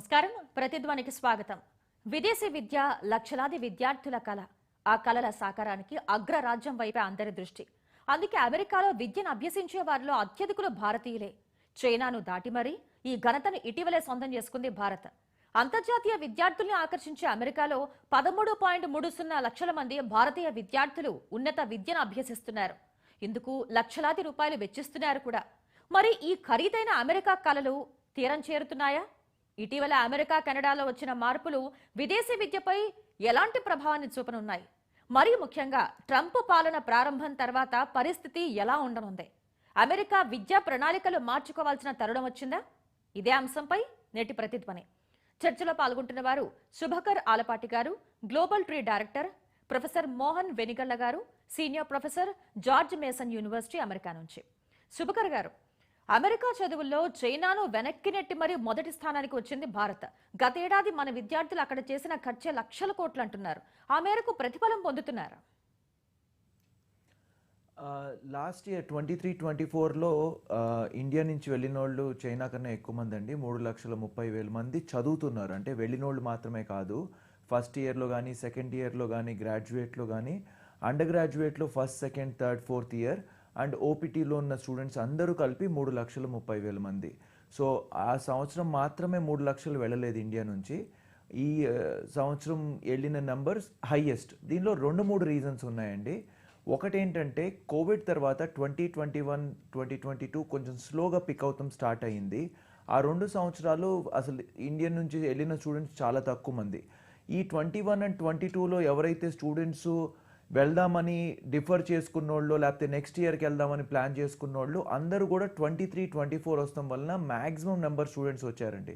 నమస్కారం. ప్రతిధ్వనికి స్వాగతం. విదేశీ విద్య లక్షలాది విద్యార్థుల కళ ఆ కళల సాకారానికి అగ్రరాజ్యం వైపే అందరి దృష్టి. అందుకే అమెరికాలో విద్యను అభ్యసించే వారిలో అత్యధికులు భారతీయులే. చైనాను దాటి మరీ ఈ ఘనతను ఇటీవలే సొంతం చేసుకుంది భారత్. అంతర్జాతీయ విద్యార్థుల్ని ఆకర్షించే అమెరికాలో పదమూడు పాయింట్ మూడు సున్నా లక్షల మంది భారతీయ విద్యార్థులు ఉన్నత విద్యను అభ్యసిస్తున్నారు. ఇందుకు లక్షలాది రూపాయలు వెచ్చిస్తున్నారు కూడా. మరి ఈ ఖరీదైన అమెరికా కళలు తీరం చేరుతున్నాయా? ఇటీవల అమెరికా కెనడాలో వచ్చిన మార్పులు విదేశీ విద్యపై ఎలాంటి ప్రభావాన్ని చూపనున్నాయి? మరీ ముఖ్యంగా ట్రంప్ పాలన ప్రారంభం తర్వాత పరిస్థితి ఎలా ఉండనుంది? అమెరికా విద్యా ప్రణాళికలు మార్చుకోవాల్సిన తరుణం వచ్చిందా? ఇదే అంశంపై నేటి ప్రతిధ్వని. చర్చలో పాల్గొంటున్న వారు Shubhakar Alapati garu global tree director professor Mohan Venigalla garu senior professor George Mason university America నుంచి. శుభకర్ గారు అమెరికా చదువుల్లో చైనాను వెనక్కి నెట్టి మరి మొదటి స్థానానికి వచ్చింది భారత్. గతేడాది మన విద్యార్థులు అక్కడ చేసిన ఖర్చే లక్షల కోట్లు అంటున్నారు. ఆ మేరకు ప్రతిఫలం పొందుతున్నారు? Last year twenty three twenty ఫోర్లో ఇండియా నుంచి వెళ్ళిన వాళ్ళు చైనా కన్నా ఎక్కువ మంది అండి. మూడు లక్షల ముప్పై వేల మంది చదువుతున్నారు. అంటే వెళ్ళిన వాళ్ళు మాత్రమే కాదు ఫస్ట్ ఇయర్లో కానీ సెకండ్ ఇయర్లో కానీ గ్రాడ్యుయేట్లో కానీ under గ్రాడ్యుయేట్లో first second third fourth year and ఓపీటీలో ఉన్న స్టూడెంట్స్ అందరూ కలిపి మూడు లక్షల ముప్పై వేల మంది. సో ఆ సంవత్సరం మాత్రమే మూడు లక్షలు వెళ్ళలేదు ఇండియా నుంచి. ఈ సంవత్సరం వెళ్ళిన నెంబర్స్ హైయెస్ట్. దీనిలో రెండు మూడు రీజన్స్ ఉన్నాయండి. ఒకటేంటంటే కోవిడ్ తర్వాత twenty twenty one twenty twenty two కొంచెం స్లోగా పిక్ అవుతాం స్టార్ట్ అయ్యింది. ఆ రెండు సంవత్సరాలు అసలు ఇండియా నుంచి వెళ్ళిన స్టూడెంట్స్ చాలా తక్కువ మంది. ఈ ట్వంటీ వన్ అండ్ ట్వంటీ టూలో ఎవరైతే స్టూడెంట్స్ వెళ్దామని డిఫర్ చేసుకున్నోళ్ళు లేకపోతే నెక్స్ట్ ఇయర్కి వెళ్దామని ప్లాన్ చేసుకున్నోళ్ళు అందరూ కూడా ట్వంటీ త్రీ ట్వంటీ ఫోర్ వస్తాం వలన మ్యాక్సిమం నెంబర్ స్టూడెంట్స్ వచ్చారండి.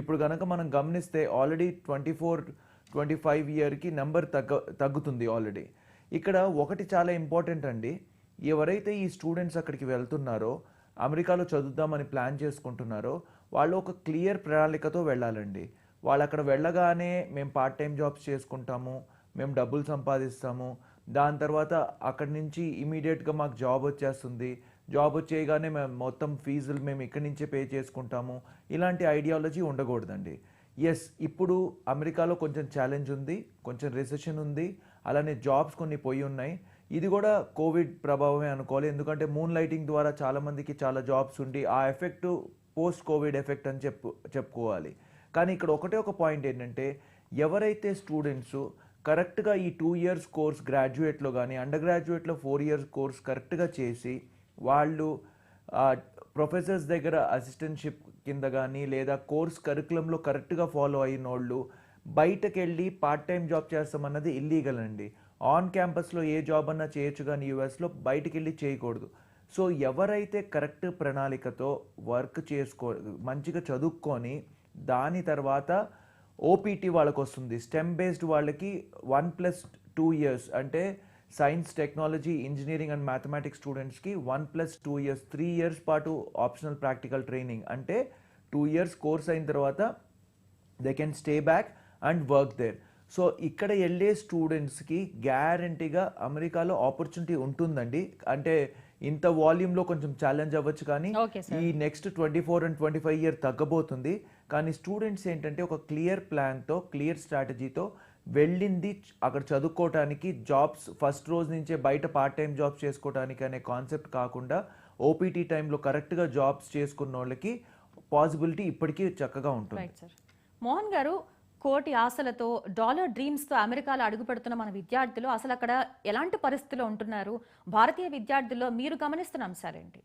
ఇప్పుడు కనుక మనం గమనిస్తే already twenty four twenty five ఇయర్కి నెంబర్ తగ్గ తగ్గుతుంది ఆల్రెడీ ఇక్కడ ఒకటి చాలా ఇంపార్టెంట్ అండి. ఎవరైతే ఈ స్టూడెంట్స్ అక్కడికి వెళ్తున్నారో అమెరికాలో చదువుదామని ప్లాన్ చేసుకుంటున్నారో వాళ్ళు ఒక క్లియర్ ప్రణాళికతో వెళ్ళాలండి. వాళ్ళు అక్కడ వెళ్ళగానే మేము పార్ట్ టైం జాబ్స్ చేసుకుంటాము మేము డబ్బులు సంపాదిస్తాము దాని తర్వాత అక్కడి నుంచి ఇమీడియట్గా మాకు జాబ్ వచ్చేస్తుంది. జాబ్ వచ్చేయగానే మేము మొత్తం ఫీజులు మేము ఇక్కడి నుంచే పే చేసుకుంటాము. ఇలాంటి ఐడియాలజీ ఉండకూడదండి. ఎస్ ఇప్పుడు అమెరికాలో కొంచెం ఛాలెంజ్ ఉంది కొంచెం రిసెషన్ ఉంది అలానే జాబ్స్ కొన్ని పోయి ఉన్నాయి. ఇది కూడా కోవిడ్ ప్రభావమే అనుకోవాలి. ఎందుకంటే మూన్ లైటింగ్ ద్వారా చాలామందికి చాలా జాబ్స్ ఉండి ఆ ఎఫెక్ట్ పోస్ట్ కోవిడ్ ఎఫెక్ట్ అని చెప్పు చెప్పుకోవాలి. కానీ ఇక్కడ ఒకటే ఒక పాయింట్ ఏంటంటే ఎవరైతే స్టూడెంట్స్ కరెక్ట్గా ఈ టూ ఇయర్స్ కోర్స్ గ్రాడ్యుయేట్లో కానీ అండర్ గ్రాడ్యుయేట్లో ఫోర్ ఇయర్స్ కోర్స్ కరెక్ట్గా చేసి వాళ్ళు ప్రొఫెసర్స్ దగ్గర అసిస్టెంట్షిప్ కింద కానీ లేదా కోర్స్ కరికులంలో కరెక్ట్గా ఫాలో అయిన వాళ్ళు బయటకు వెళ్ళి పార్ట్ టైం జాబ్ చేస్తామన్నది ఇల్లీగల్ అండి. ఆన్ క్యాంపస్లో ఏ జాబ్ అన్నా చేయొచ్చు కానీ యూఎస్లో బయటికి వెళ్ళి చేయకూడదు. సో ఎవరైతే కరెక్ట్ ప్రణాళికతో వర్క్ చేసుకో మంచిగా చదువుకొని దాని తర్వాత ఓపీటీ వాళ్ళకి వస్తుంది స్టెమ్ బేస్డ్ వాళ్ళకి వన్ ప్లస్ టూ ఇయర్స్ అంటే science technology engineering and mathematics స్టూడెంట్స్కి one plus two years three years పాటు ఆప్షనల్ ప్రాక్టికల్ ట్రైనింగ్ అంటే టూ ఇయర్స్ కోర్స్ అయిన తర్వాత they can stay back and work there so ఇక్కడ వెళ్ళే స్టూడెంట్స్కి గ్యారంటీగా అమెరికాలో ఆపర్చునిటీ ఉంటుందండి. అంటే ఇంత వాల్యూమ్లో కొంచెం ఛాలెంజ్ అవ్వచ్చు కానీ ఈ next twenty four and twenty five year తగ్గబోతుంది. కానీ స్టూడెంట్స్ ఏంటంటే ఒక క్లియర్ ప్లాన్తో క్లియర్ స్ట్రాటజీతో వెళ్ళింది అక్కడ చదువుకోవటానికి జాబ్స్ ఫస్ట్ రోజు నుంచే బయట పార్ట్ టైం జాబ్స్ చేసుకోవటానికి అనే కాన్సెప్ట్ కాకుండా ఓపీటీ టైంలో కరెక్ట్గా జాబ్స్ చేసుకున్న వాళ్ళకి పాసిబిలిటీ ఇప్పటికీ చక్కగా ఉంటుంది. సార్ మోహన్ గారు కోటి ఆశలతో డాలర్ డ్రీమ్స్తో అమెరికాలో అడుగుపెడుతున్న మన విద్యార్థులు అసలు అక్కడ ఎలాంటి పరిస్థితుల్లో ఉంటున్నారు? భారతీయ విద్యార్థుల్లో మీరు గమనిస్తున్న అంశాలేంటి?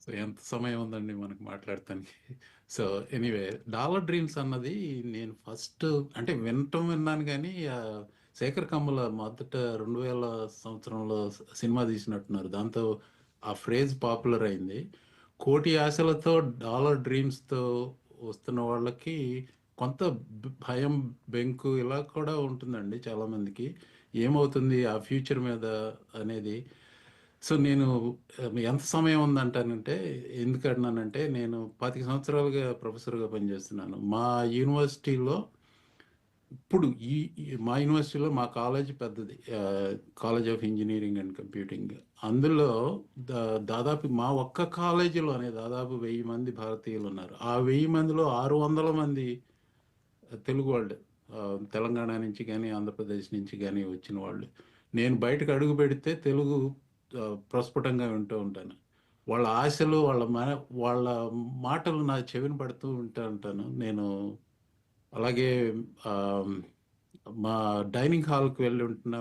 సో ఎంత సమయం ఉందండి మనకు మాట్లాడటానికి. సో ఎనీవే డాలర్ డ్రీమ్స్ అన్నది నేను ఫస్ట్ అంటే వినటం విన్నాను కానీ శేఖర్ కమ్ముల మొదట రెండు వేల సంవత్సరంలో సినిమా తీసినట్టున్నారు. దాంతో ఆ ఫ్రేజ్ పాపులర్ అయింది. కోటి ఆశలతో డాలర్ డ్రీమ్స్తో వస్తున్న వాళ్ళకి కొంత భయం బెంకు ఇలా కూడా ఉంటుందండి చాలామందికి. ఏమవుతుంది? ఆ ఫ్యూచర్ మీద అనేది సో నేను ఎంత సమయం ఉందంటానంటే ఎందుకు అన్నానంటే నేను పాతిక సంవత్సరాలుగా ప్రొఫెసర్గా పనిచేస్తున్నాను. మా యూనివర్సిటీలో ఇప్పుడు ఈ మా యూనివర్సిటీలో మా కాలేజ్ పెద్దది. College of engineering and computing. అందులో దా- దాదాపు మా ఒక్క కాలేజీలోనే దాదాపు వెయ్యి మంది భారతీయులు ఉన్నారు. ఆ వెయ్యి మందిలో ఆరు వందల మంది తెలుగు వాళ్ళు తెలంగాణ నుంచి కానీ ఆంధ్రప్రదేశ్ నుంచి కానీ వచ్చిన వాళ్ళు. నేను బయటకు అడుగు పెడితే తెలుగు ప్రస్ఫుటంగా వింటూ ఉంటాను. వాళ్ళ ఆశలు వాళ్ళ మన వాళ్ళ మాటలు నా చెవిన పడుతూ ఉంటా ఉంటాను. నేను అలాగే మా డైనింగ్ హాల్కి వెళ్ళి ఉంటున్న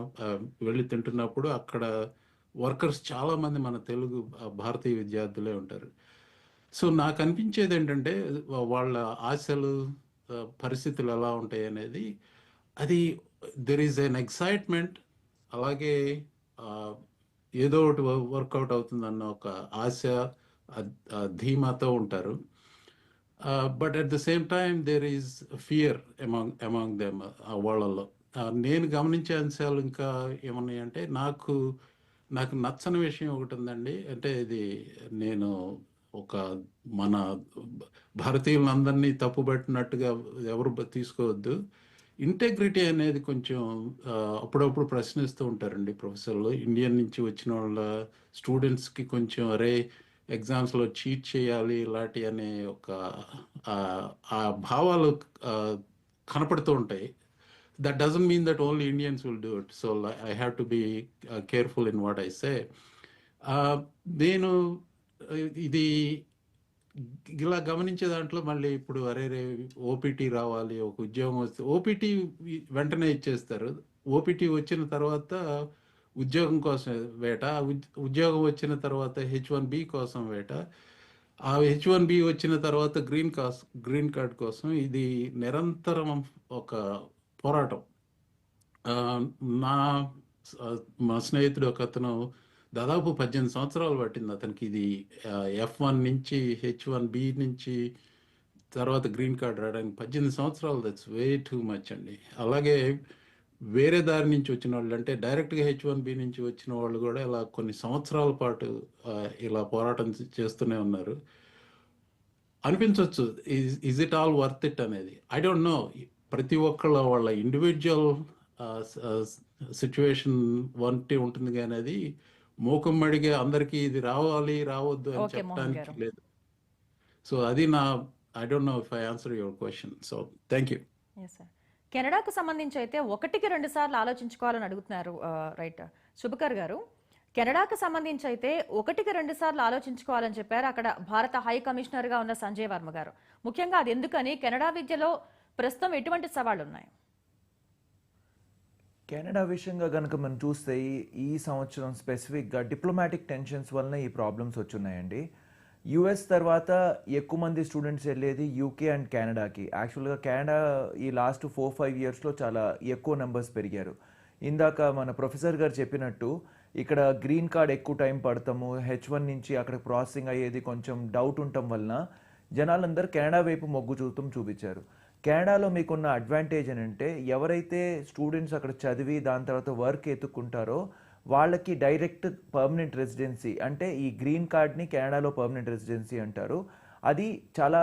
వెళ్ళి తింటున్నప్పుడు అక్కడ వర్కర్స్ చాలామంది మన తెలుగు భారతీయ విద్యార్థులే ఉంటారు. సో నాకు అనిపించేది ఏంటంటే వాళ్ళ ఆశలు పరిస్థితులు ఎలా ఉంటాయి అనేది అది దెర్ ఈజ్ ఎన్ ఎక్సైట్మెంట్ అలాగే ఏదో ఒకటి వర్కౌట్ అవుతుందన్న ఒక ఆశ ధీమాతో ఉంటారు. But at the same time there is fear among among them వాళ్ళల్లో నేను గమనించే అంశాలు ఇంకా ఏమున్నాయంటే నాకు నాకు నచ్చని విషయం ఒకటి ఉందండి. అంటే ఇది నేను ఒక మన భారతీయులందరినీ తప్పుబట్టినట్టుగా ఎవరు తీసుకోవద్దు. ఇంటెగ్రిటీ అనేది కొంచెం అప్పుడప్పుడు ప్రశ్నిస్తూ ఉంటారండి ప్రొఫెసర్లు. ఇండియన్ నుంచి వచ్చిన వాళ్ళ స్టూడెంట్స్కి కొంచెం అరే ఎగ్జామ్స్లో చీట్ చేయాలి ఇలాంటి అనే ఒక ఆ, భావాలు కనపడుతూ ఉంటాయి. That doesn't mean that only Indians will do it so I have to be careful in what I say నేను ఇది ఇలా గమనించే దాంట్లో మళ్ళీ ఇప్పుడు అరే రే ఓపీటీ రావాలి ఒక ఉద్యోగం వస్తే ఓపీటీ వెంటనే ఇచ్చేస్తారు. ఓపీటీ వచ్చిన తర్వాత ఉద్యోగం కోసం వేట ఉద్యోగం వచ్చిన తర్వాత హెచ్ వన్ బి కోసం వేట ఆ హెచ్ వన్ బి వచ్చిన తర్వాత గ్రీన్ కాస్ గ్రీన్ కార్డ్ కోసం ఇది నిరంతరం ఒక పోరాటం. నా మా స్నేహితుడు ఒక అతను దాదాపు పద్దెనిమిది సంవత్సరాలు పట్టింది అతనికి ఇది ఎఫ్ వన్ నుంచి హెచ్ వన్ బి నుంచి తర్వాత గ్రీన్ కార్డ్ రావడానికి పద్దెనిమిది సంవత్సరాలు. దట్స్ వే టూ మచ్ అండి. అలాగే వేరే దారి నుంచి వచ్చిన వాళ్ళు అంటే డైరెక్ట్గా హెచ్ వన్ బి నుంచి వచ్చిన వాళ్ళు కూడా ఇలా కొన్ని సంవత్సరాల పాటు ఇలా పోరాటం చేస్తూనే ఉన్నారు. అనిపించవచ్చు is is it all worth it అనేది. ఐ డోంట్ నో ప్రతి ఒక్కళ్ళ వాళ్ళ ఇండివిజువల్ సిచ్యువేషన్ వంటి ఉంటుంది కానీ అది మూకమ్మడిగా అందరికీ ఇది రావాలి రావద్దు అని చెప్పడానికి. లేదు. సో అది నా I don't know if I answer your question so thank you Yes, sir. కెనడాకు సంబంధించి అయితే ఒకటికి రెండు సార్లు ఆలోచించుకోవాలని అడుగుతున్నారు రైట్. శుభకర్ గారు కెనడాకు సంబంధించి అయితే ఒకటికి రెండు సార్లు ఆలోచించుకోవాలని చెప్పారు అక్కడ భారత హై కమిషనర్గా ఉన్న సంజయ్ వర్మ గారు. ముఖ్యంగా అది ఎందుకని కెనడా విద్యలో ప్రస్తుతం ఎటువంటి సవాళ్ళు ఉన్నాయి కెనడా విషయంగా కనుక మనం చూస్తే ఈ- సంవత్సరం స్పెసిఫిక్గా డిప్లొమాటిక్ టెన్షన్స్ వలన ఈ ప్రాబ్లమ్స్ వచ్చున్నాయండి. యుఎస్ తర్వాత ఎక్కువ మంది స్టూడెంట్స్ వెళ్ళేది యూకే అండ్ కెనడాకి. యాక్చువల్గా కెనడా ఈ లాస్ట్ ఫోర్ ఫైవ్ ఇయర్స్లో చాలా ఎక్కువ నెంబర్స్ పెరిగారు. ఇందాక మన ప్రొఫెసర్ గారు చెప్పినట్టు ఇక్కడ గ్రీన్ కార్డ్ ఎక్కువ టైం పడతాము. హెచ్ వన్ నుంచి అక్కడ ప్రాసెసింగ్ అయ్యేది కొంచెం డౌట్ ఉండటం వలన జనాలందరూ కెనడా వైపు మొగ్గు చూపుతం చూపించారు. కెనడాలో మీకున్న అడ్వాంటేజ్ ఏంటంటే ఎవరైతే స్టూడెంట్స్ అక్కడ చదివి దాని తర్వాత వర్క్ ఎత్తుక్కుంటారో వాళ్ళకి డైరెక్ట్ పర్మనెంట్ రెసిడెన్సీ అంటే ఈ గ్రీన్ కార్డ్ని కెనడాలో పర్మనెంట్ రెసిడెన్సీ అంటారు. అది చాలా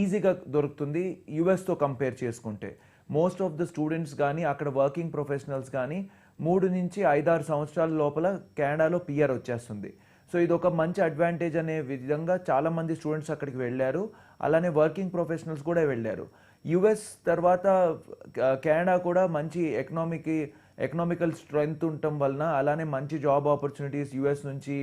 ఈజీగా దొరుకుతుంది యుఎస్తో కంపేర్ చేసుకుంటే. మోస్ట్ ఆఫ్ ద స్టూడెంట్స్ కానీ అక్కడ వర్కింగ్ ప్రొఫెషనల్స్ కానీ మూడు నుంచి ఐదారు సంవత్సరాల లోపల కెనడాలో పిఆర్ వచ్చేస్తుంది. సో ఇది ఒక మంచి అడ్వాంటేజ్ అనే విధంగా చాలామంది స్టూడెంట్స్ అక్కడికి వెళ్ళారు. అలానే వర్కింగ్ ప్రొఫెషనల్స్ కూడా వెళ్ళారు. యుఎస్ తర్వాత కెనడా కూడా మంచి ఎకనామిక్ ఎకనామికల్ స్ట్రెంగ్త్ ఉండటం వలన అలానే మంచి జాబ్ ఆపర్చునిటీస్ యుఎస్ నుంచి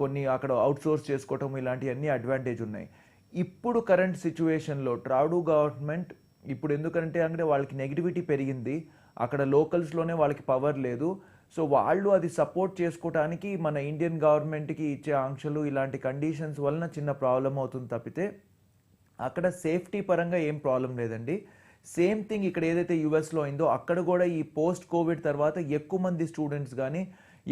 కొన్ని అక్కడ అవుట్సోర్స్ చేసుకోవటం ఇలాంటివన్నీ అడ్వాంటేజ్ ఉన్నాయి. ఇప్పుడు కరెంట్ సిచ్యువేషన్లో ట్రావుడు గవర్నమెంట్ ఇప్పుడు ఎందుకంటే అంటే వాళ్ళకి నెగిటివిటీ పెరిగింది. అక్కడ లోకల్స్లోనే వాళ్ళకి పవర్ లేదు. సో వాళ్ళు అది సపోర్ట్ చేసుకోవడానికి మన ఇండియన్ గవర్నమెంట్కి ఇచ్చే ఆంక్షలు ఇలాంటి కండిషన్స్ వలన చిన్న ప్రాబ్లం అవుతుంది తప్పితే అక్కడ సేఫ్టీ పరంగా ఏం ప్రాబ్లం లేదండి. సేమ్ థింగ్ ఇక్కడ ఏదైతే యుఎస్లో అయిందో అక్కడ కూడా ఈ పోస్ట్ కోవిడ్ తర్వాత ఎక్కువ మంది స్టూడెంట్స్ కానీ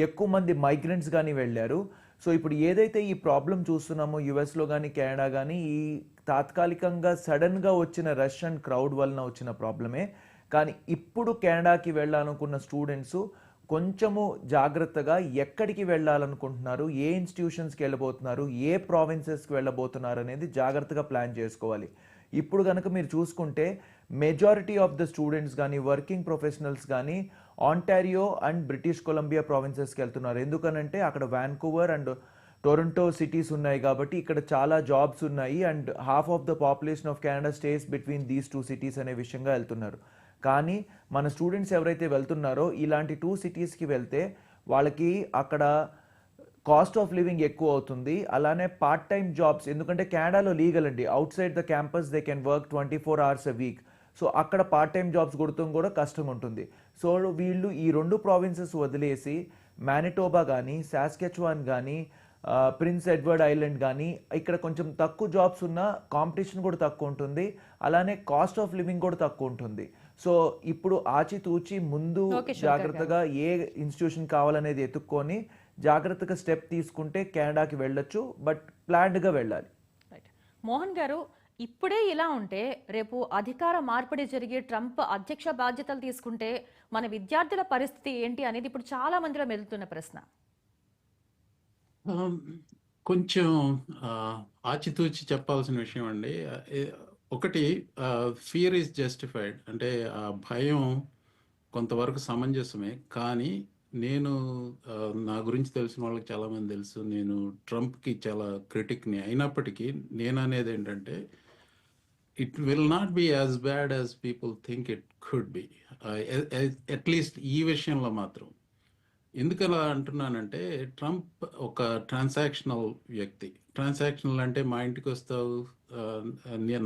ఎక్కువ మంది మైగ్రెంట్స్ కానీ వెళ్ళారు. సో ఇప్పుడు ఏదైతే ఈ ప్రాబ్లం చూస్తున్నామో యుఎస్లో కానీ కెనడా కానీ ఈ తాత్కాలికంగా సడన్గా వచ్చిన రష్యన్ క్రౌడ్ వలన వచ్చిన ప్రాబ్లమే. కానీ ఇప్పుడు కెనడాకి వెళ్ళాలనుకున్న స్టూడెంట్స్ కొంచెము జాగ్రత్తగా ఎక్కడికి వెళ్ళాలనుకుంటున్నారు ఏ ఇన్స్టిట్యూషన్స్కి వెళ్ళబోతున్నారు ఏ ప్రావిన్సెస్కి వెళ్ళబోతున్నారు అనేది జాగ్రత్తగా ప్లాన్ చేసుకోవాలి. ఇప్పుడు కనుక మీరు చూసుకుంటే మెజారిటీ ఆఫ్ ద స్టూడెంట్స్ కానీ వర్కింగ్ ప్రొఫెషనల్స్ కానీ ఆంటారియో అండ్ బ్రిటిష్ కొలంబియా ప్రావిన్సెస్కి వెళ్తున్నారు. ఎందుకనంటే అక్కడ వ్యాన్కూవర్ అండ్ టొరంటో సిటీస్ ఉన్నాయి కాబట్టి ఇక్కడ చాలా జాబ్స్ ఉన్నాయి. And half of the population of Canada stays between these two cities అనే విషయంగా వెళ్తున్నారు. కానీ మన స్టూడెంట్స్ ఎవరైతే వెళ్తున్నారో ఇలాంటి టూ సిటీస్కి వెళ్తే వాళ్ళకి అక్కడ కాస్ట్ ఆఫ్ లివింగ్ ఎక్కువ అవుతుంది. అలానే పార్ట్ టైం జాబ్స్ ఎందుకంటే కెనడాలో లీగల్ అండి. Outside the campus they can work twenty four hours a week so అక్కడ పార్ట్ టైం జాబ్స్ కొడతాం కూడా కష్టం ఉంటుంది. సో వీళ్ళు ఈ రెండు ప్రావిన్సెస్ వదిలేసి మానిటోబా కానీ సాస్కెచ్వాన్ కానీ ప్రిన్స్ ఎడ్వర్డ్ ఐలాండ్ కానీ ఇక్కడ కొంచెం తక్కువ జాబ్స్ ఉన్న కాంపిటీషన్ కూడా తక్కువ ఉంటుంది. అలానే కాస్ట్ ఆఫ్ లివింగ్ కూడా తక్కువ ఉంటుంది. సో ఇప్పుడు ఆచితూచి ముందు. జాగ్రత్తగా ఏ ఇన్స్టిట్యూషన్ కావాలనేది ఎత్తుక్కొని జాగ్రత్తగా స్టెప్ తీసుకుంటే కెనడాకి వెళ్ళొచ్చు బట్ ప్లాన్డ్గా వెళ్ళాలి. రైట్ మోహన్ గారు ఇప్పుడే ఇలా ఉంటే రేపు అధికార మార్పిడి జరిగి ట్రంప్ అధ్యక్ష బాధ్యతలు తీసుకుంటే మన విద్యార్థుల పరిస్థితి ఏంటి అనేది ఇప్పుడు చాలా మందిలో మెదులుతున్న ప్రశ్న. కొంచెం ఆచితూచి చెప్పాల్సిన విషయం అండి. ఒకటి ఫియర్ ఈజ్ జస్టిఫైడ్ అంటే ఆ భయం కొంతవరకు సమంజసమే. కానీ నేను నా గురించి తెలిసిన వాళ్ళకి చాలామంది తెలుసు. నేను ట్రంప్కి చాలా క్రిటిక్ని అయినప్పటికీ నేను అనేది ఏంటంటే it will not be as bad as people think it could be at least ఈ విషయంలో మాత్రం. ఎందుకు అలా అంటున్నానంటే ట్రంప్ ఒక ట్రాన్సాక్షనల్ వ్యక్తి. ట్రాన్సాక్షనల్ అంటే మా ఇంటికి వస్తావు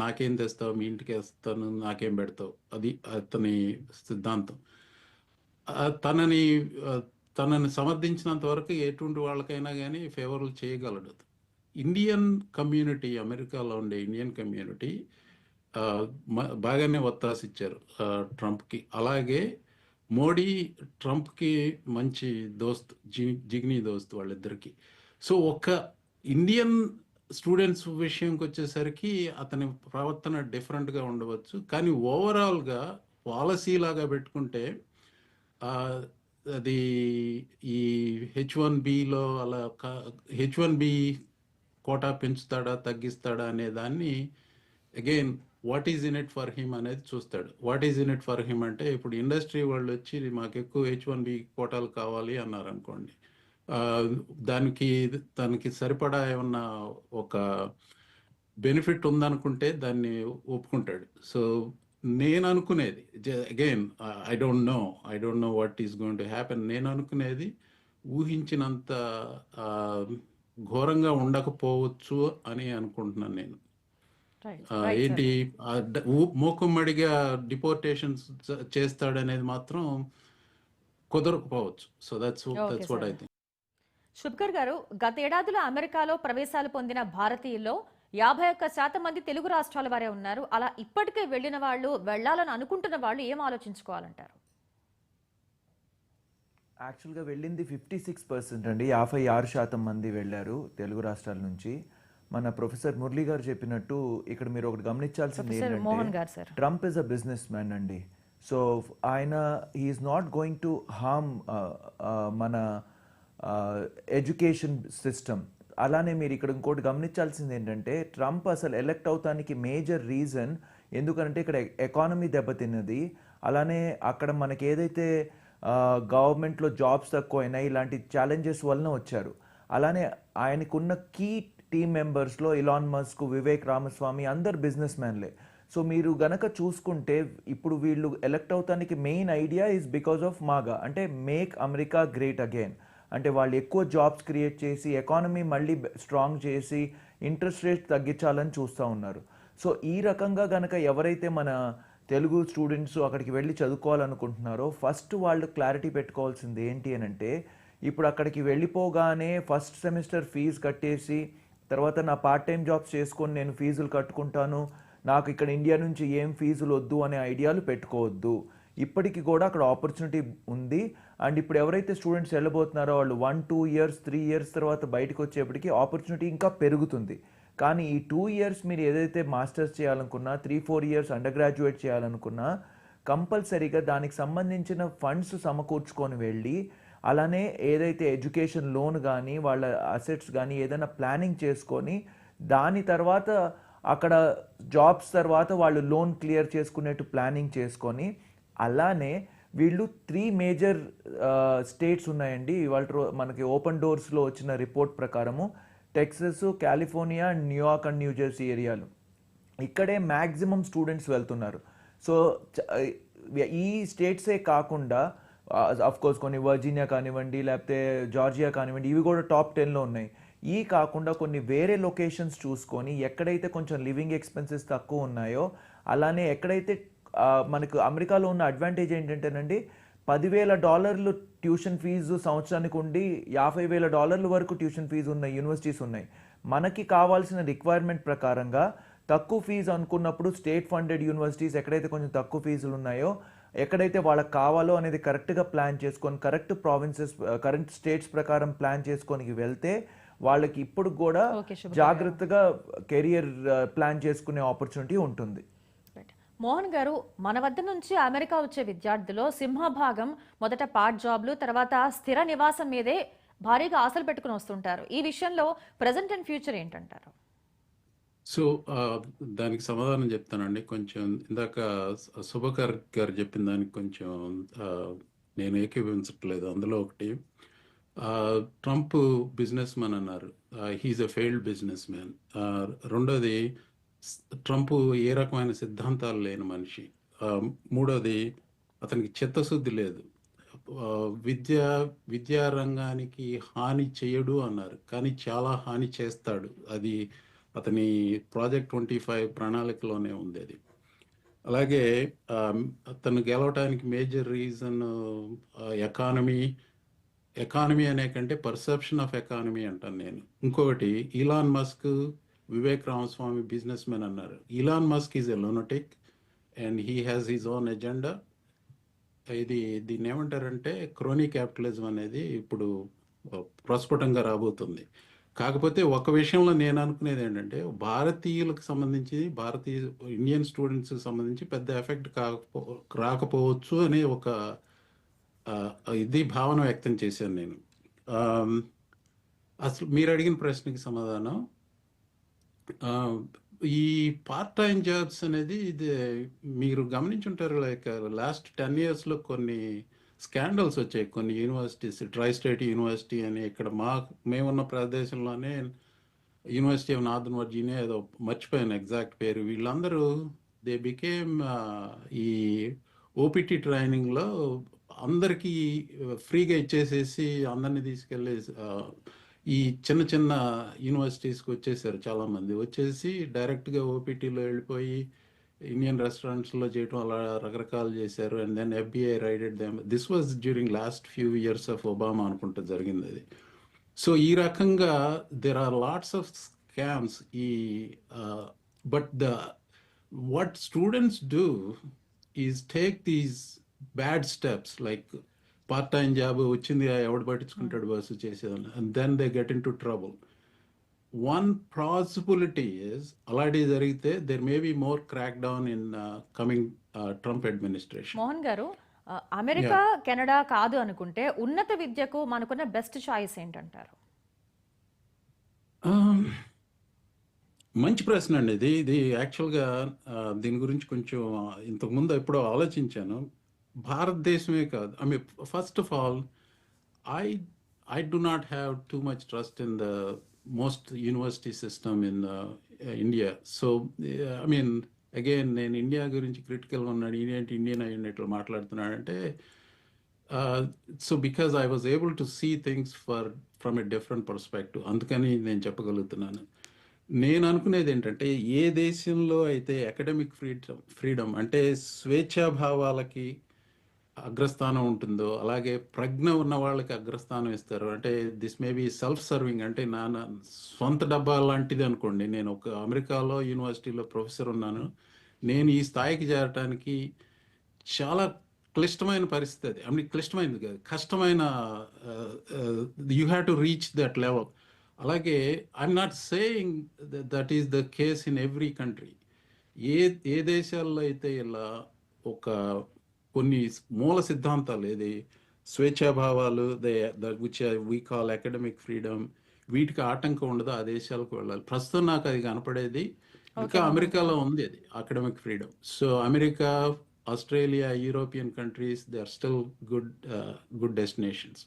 నాకేం తెస్తావు మీ ఇంటికి వస్తాను నాకేం పెడతావు. అది అతని సిద్ధాంతం. తనని తనని సమర్థించినంత వరకు ఎటువంటి వాళ్ళకైనా కానీ ఫేవర్లు చేయగలడు. ఇండియన్ కమ్యూనిటీ అమెరికాలో ఉండే ఇండియన్ కమ్యూనిటీ బాగానే ఒత్తాసిచ్చారు ట్రంప్కి. అలాగే మోడీ ట్రంప్కి మంచి దోస్త్ జి జిగ్నీ దోస్త్ వాళ్ళిద్దరికి. సో ఒక్క ఇండియన్ స్టూడెంట్స్ విషయంకి వచ్చేసరికి అతని ప్రవర్తన డిఫరెంట్గా ఉండవచ్చు. కానీ ఓవరాల్గా పాలసీ లాగా పెట్టుకుంటే అది ఈ హెచ్ వన్ బిలో అలా హెచ్ వన్ బి కోటా పెంచుతాడా తగ్గిస్తాడా అనే దాన్ని again what is in it for him అనేది చూస్తాడు. What is in it for him అంటే ఇప్పుడు ఇండస్ట్రీ వాళ్ళు వచ్చి మాకు ఎక్కువ హెచ్ వన్ బి కోటాలు కావాలి అన్నారు అనుకోండి. దానికి దానికి సరిపడా ఏమన్నా ఒక బెనిఫిట్ ఉందనుకుంటే దాన్ని ఒప్పుకుంటాడు. సో నేను అనుకునేది again I don't know I don't know what is going to happen నేను అనుకునేది ఊహించినంత ఘోరంగా ఉండకపోవచ్చు అని అనుకుంటున్నాను నేను. ఏంటి? మూకుమ్మడిగా డిపోర్టేషన్స్ చేస్తాడనేది మాత్రం కుదరకపోవచ్చు. So that's that's what. I think Shubhakar garu గతేడాదిలో అమెరికాలో ప్రవేశాలు పొందిన భారతీయుల్లో యాభై ఒక్క శాతం మంది తెలుగు రాష్ట్రాల వారే ఉన్నారు. అలా ఇప్పటికే వెళ్ళిన వాళ్ళు వెళ్ళాలని అనుకుంటున్న వాళ్ళు ఏం ఆలోచించుకోవాలంటారు? యాక్చువల్గా వెళ్ళింది ఫిఫ్టీ సిక్స్ పర్సెంట్ అండి. యాభై ఆరు శాతం మంది వెళ్ళారు తెలుగు రాష్ట్రాల నుంచి. మన ప్రొఫెసర్ మురళి గారు చెప్పినట్టు ఇక్కడ మీరు ఒకటి గమనించాల్సింది ఏంటంటే Trump is a business man అండి. సో ఆయన he's not going to harm మన ఎడ్యుకేషన్ సిస్టమ్ అలానే మీరు ఇక్కడ ఇంకోటి గమనించాల్సింది ఏంటంటే ట్రంప్ అసలు ఎలక్ట్ అవటానికి మేజర్ రీజన్ ఎందుకంటే ఇక్కడ ఎకానమీ దెబ్బతిన్నది. అలానే అక్కడ మనకి ఏదైతే గవర్నమెంట్లో జాబ్స్ తక్కువైనాయి ఇలాంటి ఛాలెంజెస్ వలన వచ్చారు. అలానే ఆయనకున్న కీ టీమ్ మెంబర్స్లో ఇలాన్ మస్క్ వివేక్ రామస్వామి అందరు బిజినెస్ మ్యాన్లే సో మీరు గనక చూసుకుంటే ఇప్పుడు వీళ్ళు elect అవుతానికి main idea is because of MAGA అంటే మేక్ అమెరికా గ్రేట్ అగైన్ అంటే వాళ్ళు ఎక్కువ జాబ్స్ క్రియేట్ చేసి ఎకానమీ మళ్ళీ స్ట్రాంగ్ చేసి ఇంట్రెస్ట్ రేట్ తగ్గించాలని చూస్తూ ఉన్నారు. సో ఈ రకంగా గనక ఎవరైతే మన తెలుగు స్టూడెంట్స్ అక్కడికి వెళ్ళి చదువుకోవాలనుకుంటున్నారో ఫస్ట్ వాళ్ళు క్లారిటీ పెట్టుకోవాల్సింది ఏంటి అని అంటే ఇప్పుడు అక్కడికి వెళ్ళిపోగానే ఫస్ట్ సెమిస్టర్ ఫీజు కట్టేసి తర్వాత నా పార్ట్ టైం జాబ్స్ చేసుకొని నేను ఫీజులు కట్టుకుంటాను. నాకు ఇక్కడ ఇండియా నుంచి ఏం ఫీజులు వద్దు అనే ఐడియాలు పెట్టుకోవద్దు. ఇప్పటికి కూడా అక్కడ ఆపర్చునిటీ ఉంది. అండ్ ఇప్పుడు ఎవరైతే స్టూడెంట్స్ వెళ్ళబోతున్నారో వాళ్ళు one two years three years తర్వాత బయటకు వచ్చేప్పటికి ఆపర్చునిటీ ఇంకా పెరుగుతుంది. కానీ ఈ టూ ఇయర్స్ మీరు ఏదైతే మాస్టర్స్ చేయాలనుకున్నా three four years under graduate చేయాలనుకున్నా కంపల్సరీగా దానికి సంబంధించిన ఫండ్స్ సమకూర్చుకొని వెళ్ళి అలానే ఏదైతే ఎడ్యుకేషన్ లోన్ కానీ వాళ్ళ అసెట్స్ కానీ ఏదైనా ప్లానింగ్ చేసుకొని దాని తర్వాత అక్కడ జాబ్స్ తర్వాత వాళ్ళు లోన్ క్లియర్ చేసుకునేట్టు ప్లానింగ్ చేసుకొని అలానే వీళ్ళు త్రీ మేజర్ స్టేట్స్ ఉన్నాయండి. ఇవాళ మనకి ఓపెన్ డోర్స్లో వచ్చిన రిపోర్ట్ ప్రకారము Texas California New York and New Jersey ఏరియాలు. ఇక్కడే మ్యాక్సిమం స్టూడెంట్స్ వెళ్తున్నారు. సో ఈ స్టేట్సే కాకుండా కోర్స్ కొన్ని వర్జీనియా కానివ్వండి లేకపోతే జార్జియా కానివ్వండి ఇవి కూడా టాప్ టెన్లో ఉన్నాయి. ఈ కాకుండా కొన్ని వేరే లొకేషన్స్ చూసుకొని ఎక్కడైతే కొంచెం లివింగ్ ఎక్స్పెన్సెస్ తక్కువ ఉన్నాయో అలానే ఎక్కడైతే మనకు అమెరికాలో ఉన్న అడ్వాంటేజ్ ఏంటంటేనండి పదివేల డాలర్లు ట్యూషన్ ఫీజు సంవత్సరానికి ఉండి యాభై వేల డాలర్ల వరకు ట్యూషన్ ఫీజు ఉన్న యూనివర్సిటీస్ ఉన్నాయి. మనకి కావాల్సిన రిక్వైర్మెంట్ ప్రకారంగా తక్కువ ఫీజు అనుకున్నప్పుడు స్టేట్ ఫండెడ్ యూనివర్సిటీస్ ఎక్కడైతే కొంచెం తక్కువ ఫీజులు ఉన్నాయో ఎక్కడైతే వాళ్ళకి కావాలో అనేది కరెక్ట్గా ప్లాన్ చేసుకొని కరెక్ట్ ప్రావిన్సెస్ కరెంట్ స్టేట్స్ ప్రకారం ప్లాన్ చేసుకొని వెళ్తే వాళ్ళకి ఇప్పుడు కూడా జాగ్రత్తగా కెరియర్ ప్లాన్ చేసుకునే ఆపర్చునిటీ ఉంటుంది. మోహన్ గారు మన వద్ద నుంచి అమెరికా వచ్చే విద్యార్థులు సింహభాగం మొదట పార్ట్ జాబ్లు తర్వాత స్థిర నివాసం మీదే భారీగా ఆశలు పెట్టుకుని వస్తుంటారు. ఈ విషయంలో ప్రజెంట్ అండ్ ఫ్యూచర్ ఏంటంటారు? సో దానికి సమాధానం చెప్తానండి. కొంచెం ఇందాక శుభకర్ గారు చెప్పిన దానికి కొంచెం నేను ఏకీభవించట్లేదు. అందులో ఒకటి ట్రంప్ బిజినెస్ మ్యాన్ అన్నారు. He's a failed business man. రెండోది ట్రంప్ ఏ రకమైన సిద్ధాంతాలు లేని మనిషి. మూడోది అతనికి చిత్తశుద్ధి లేదు. విద్య విద్యారంగానికి హాని చేయడు అన్నారు. కానీ చాలా హాని చేస్తాడు. అది అతని ప్రాజెక్ట్ ట్వంటీ ఫైవ్ ప్రణాళికలోనే ఉంది అది. అలాగే తను గెలవటానికి మేజర్ రీజన్ ఎకానమీ ఎకానమీ అనే కంటే పర్సెప్షన్ ఆఫ్ ఎకానమీ అంటాను నేను. ఇంకొకటి Elon Musk Vivek Ramaswamy business men అన్నారు. Elon Musk is a lunatic and he has his own agenda ఇది దీన్ని ఏమంటారంటే క్రోనీ క్యాపిటలిజం అనేది ఇప్పుడు ప్రస్ఫుటంగా రాబోతుంది. కాకపోతే ఒక విషయంలో నేను అనుకునేది ఏంటంటే భారతీయులకు సంబంధించి భారతీయ ఇండియన్ స్టూడెంట్స్కి సంబంధించి పెద్ద ఎఫెక్ట్ కాకపో రాకపోవచ్చు అనే ఒక ఇది భావన వ్యక్తం చేశాను నేను. అసలు మీరు అడిగిన ప్రశ్నకి సమాధానం ఈ పార్ట్ టైం జాబ్స్ అనేది ఇది మీరు గమనించుంటారు? లైక్ లాస్ట్ టెన్ ఇయర్స్లో కొన్ని స్కాండల్స్ వచ్చాయి కొన్ని యూనివర్సిటీస్ ట్రై స్టేట్ యూనివర్సిటీ అని ఇక్కడ మా మేమున్న ప్రదేశంలోనే యూనివర్సిటీ ఆఫ్ నార్థన్ వర్జీనియా ఏదో మర్చిపోయాను ఎగ్జాక్ట్ పేరు. వీళ్ళందరూ దే బికేమ్ uh, ఈ ఓపీటీ ట్రైనింగ్లో అందరికీ ఫ్రీగా ఇచ్చేసేసి అందరినీ తీసుకెళ్ళి uh, ఈ చిన్న చిన్న యూనివర్సిటీస్కి వచ్చేసారు చాలామంది. వచ్చేసి డైరెక్ట్గా ఓపీటీలో వెళ్ళిపోయి ఇండియన్ రెస్టారెంట్స్లో చేయటం అలా రకరకాలు చేశారు. And then FBI raided them this was during last few years of Obama అనుకుంటా జరిగింది అది. సో ఈ రకంగా there are lots of scams ఈ but the what students do is take these bad steps like part time job వచ్చింది ఎవడు పట్టించుకుంటాడు బస్సు చేసేదని and then they get into trouble one possibility is అలాంటివి జరిగితే there may be more crack down in coming Trump administration Mohan garu America Canada కాదు అనుకుంటే ఉన్నత విద్యకు మనకున్న బెస్ట్ చాయిస్ ఏంటంటారు? Um, మంచి ప్రశ్న అండి. ఇది ఇది యాక్చువల్గా దీని గురించి కొంచెం ఇంతకుముందు ఎప్పుడో ఆలోచించాను. భారతదేశమే కాదు. I mean first of all I I do not have too much trust in the most university system in India so I mean again నేను ఇండియా గురించి క్రిటికల్ ఉన్నాడు ఇండియన్ ఇండియన్ అయ్యున్నట్లు మాట్లాడుతున్నాడంటే so because I was able to see things for from a different perspective అందుకని నేను చెప్పగలుగుతున్నాను. నేను అనుకునేది ఏంటంటే ఏ దేశంలో అయితే అకాడమిక్ ఫ్రీడమ్ ఫ్రీడమ్ అంటే స్వేచ్ఛాభావాలకి అగ్రస్థానం ఉంటుందో అలాగే ప్రజ్ఞ ఉన్న వాళ్ళకి అగ్రస్థానం ఇస్తారు. అంటే this may be self serving అంటే నా సొంత డబ్బా లాంటిది అనుకోండి. నేను ఒక అమెరికాలో యూనివర్సిటీలో ప్రొఫెసర్ ఉన్నాను. నేను ఈ స్థాయికి చేరటానికి చాలా క్లిష్టమైన పరిస్థితి అది. అన్ని క్లిష్టమైనది కాదు. కష్టమైన you have to reach that level అలాగే I'm not saying that is the case in every country ఏ ఏ దేశాల్లో అయితే ఇలా ఒక కొన్ని మూల సిద్ధాంతాలు ఏది? స్వేచ్ఛాభావాలు they which we call academic freedom వీటికి ఆటంకం ఉండదు ఆ దేశాలకు వెళ్ళాలి. ప్రస్తుతం నాకు అది కనపడేది ఇంకా అమెరికాలో ఉంది అది academic freedom so America Australia European countries they are still good good destinations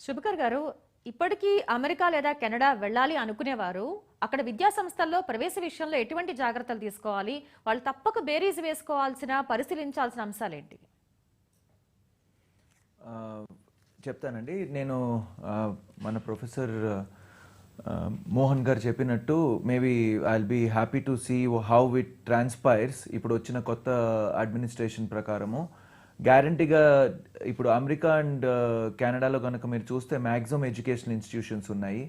Shubhakar garu ఇప్పటికీ అమెరికా లేదా కెనడా వెళ్ళాలి అనుకునేవారు. అక్కడ విద్యా సంస్థల్లో ప్రవేశ విషయంలో ఎటువంటి జాగ్రత్తలు తీసుకోవాలి? వాళ్ళు తప్పక బేరీజ్ వేసుకోవాల్సిన పరిశీలించాల్సిన అంశాలు ఏంటి చెప్తానండి. నేను మన ప్రొఫెసర్ మోహన్ గారు చెప్పినట్టు maybe I'll be happy to see how it transpires ఇప్పుడు వచ్చిన కొత్త అడ్మినిస్ట్రేషన్ ప్రకారము గ్యారంటీగా ఇప్పుడు అమెరికా అండ్ కెనడాలో కనుక మీరు చూస్తే మ్యాక్సిమం ఎడ్యుకేషన్ ఇన్స్టిట్యూషన్స్ ఉన్నాయి.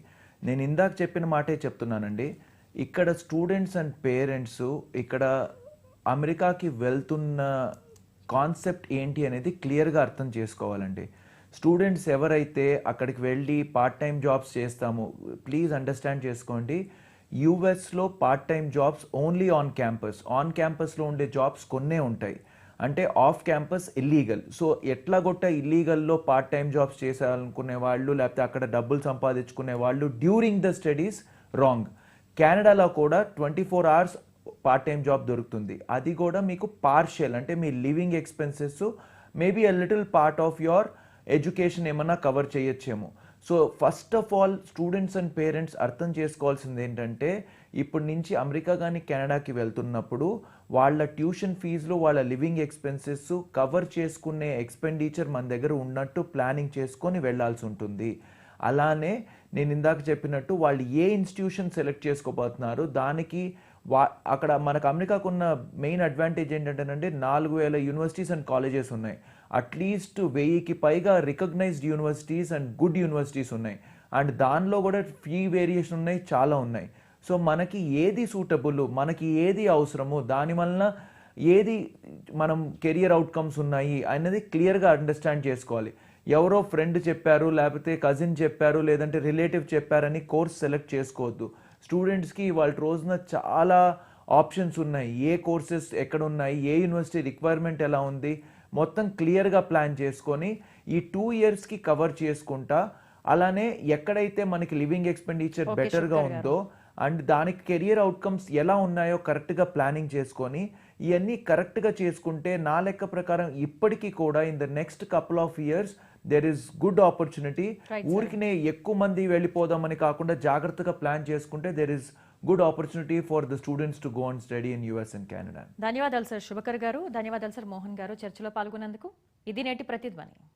నేను ఇందాక చెప్పిన మాటే చెప్తున్నానండి. ఇక్కడ స్టూడెంట్స్ అండ్ పేరెంట్స్ ఇక్కడ అమెరికాకి వెళ్తున్న కాన్సెప్ట్ ఏంటి అనేది క్లియర్గా అర్థం చేసుకోవాలండి. స్టూడెంట్స్ ఎవరైతే అక్కడికి వెళ్ళి పార్ట్ టైం జాబ్స్ చేస్తామో ప్లీజ్ అండర్స్టాండ్ చేసుకోండి. యూఎస్లో part time jobs only on campus. On క్యాంపస్లో ఉండే జాబ్స్ కొన్నే ఉంటాయి. అంటే ఆఫ్ క్యాంపస్ ఇల్లీగల్. సో ఎట్లా కొట్ట ఇల్లీగల్లో పార్ట్ టైం జాబ్స్ చేసాలనుకునే వాళ్ళు లేకపోతే అక్కడ డబ్బులు సంపాదించుకునే వాళ్ళు డ్యూరింగ్ ద స్టడీస్ రాంగ్. కెనడాలో కూడా twenty four hours part time job దొరుకుతుంది. అది కూడా మీకు పార్షియల్ అంటే మీ living expenses maybe a little part of your education ఏమన్నా cover చేయొచ్చేమో. So first of all students and parents అర్థం చేసుకోవాల్సింది ఏంటంటే ఇప్పటి నుంచి అమెరికా కానీ కెనడాకి వెళ్తున్నప్పుడు వాళ్ళ ట్యూషన్ ఫీజులు వాళ్ళ లివింగ్ ఎక్స్పెన్సెస్ కవర్ చేసుకునే ఎక్స్పెండిచర్ మన దగ్గర ఉన్నట్టు ప్లానింగ్ చేసుకొని వెళ్ళాల్సి ఉంటుంది. అలానే నేను ఇందాక చెప్పినట్టు వాళ్ళు ఏ ఇన్స్టిట్యూషన్ సెలెక్ట్ చేసుకోబోతున్నారు దానికి వా అక్కడ మనకు అమెరికాకు ఉన్న మెయిన్ అడ్వాంటేజ్ ఏంటంటేనంటే నాలుగు వేల యూనివర్సిటీస్ అండ్ కాలేజెస్ ఉన్నాయి. అట్లీస్ట్ వెయ్యికి పైగా recognised universities and good universities ఉన్నాయి. అండ్ దానిలో కూడా ఫీ వేరియేషన్ ఉన్నాయి చాలా ఉన్నాయి. సో మనకి ఏది సూటబుల్ మనకి ఏది అవసరమో దాని వలన ఏది మనం కెరియర్ అవుట్కమ్స్ ఉన్నాయి అనేది క్లియర్గా అండర్స్టాండ్ చేసుకోవాలి. ఎవరో ఫ్రెండ్ చెప్పారు లేకపోతే కజిన్ చెప్పారు లేదంటే రిలేటివ్ చెప్పారని కోర్స్ సెలెక్ట్ చేసుకోవద్దు. స్టూడెంట్స్కి వాళ్ళ రోజున చాలా ఆప్షన్స్ ఉన్నాయి. ఏ కోర్సెస్ ఎక్కడ ఉన్నాయి ఏ యూనివర్సిటీ రిక్వైర్మెంట్ ఎలా ఉంది మొత్తం క్లియర్గా ప్లాన్ చేసుకొని ఈ టూ ఇయర్స్కి కవర్ చేసుకుంటా. అలానే ఎక్కడైతే మనకి లివింగ్ ఎక్స్పెండిచర్ బెటర్గా. ఉందో అండ్ దానికి కెరియర్ అవుట్కమ్స్ ఎలా ఉన్నాయో కరెక్ట్గా ప్లానింగ్ చేసుకొని ఇవన్నీ కరెక్ట్గా చేసుకుంటే నా లెక్క ప్రకారం ఇప్పటికీ కూడా in the next couple of years there is good opportunity. ఊరికినే ఎక్కువ మంది వెళ్ళిపోదామని కాకుండా జాగ్రత్తగా ప్లాన్ చేసుకుంటే there is good opportunity for the students to go and study in US and Canada. ధన్యవాదాలు సార్ శుభకర్ గారు. ధన్యవాదాలు సార్ మోహన్ గారు. చర్చలో పాల్గొన్నందుకు. ఇది నేటి ప్రతిధ్వని.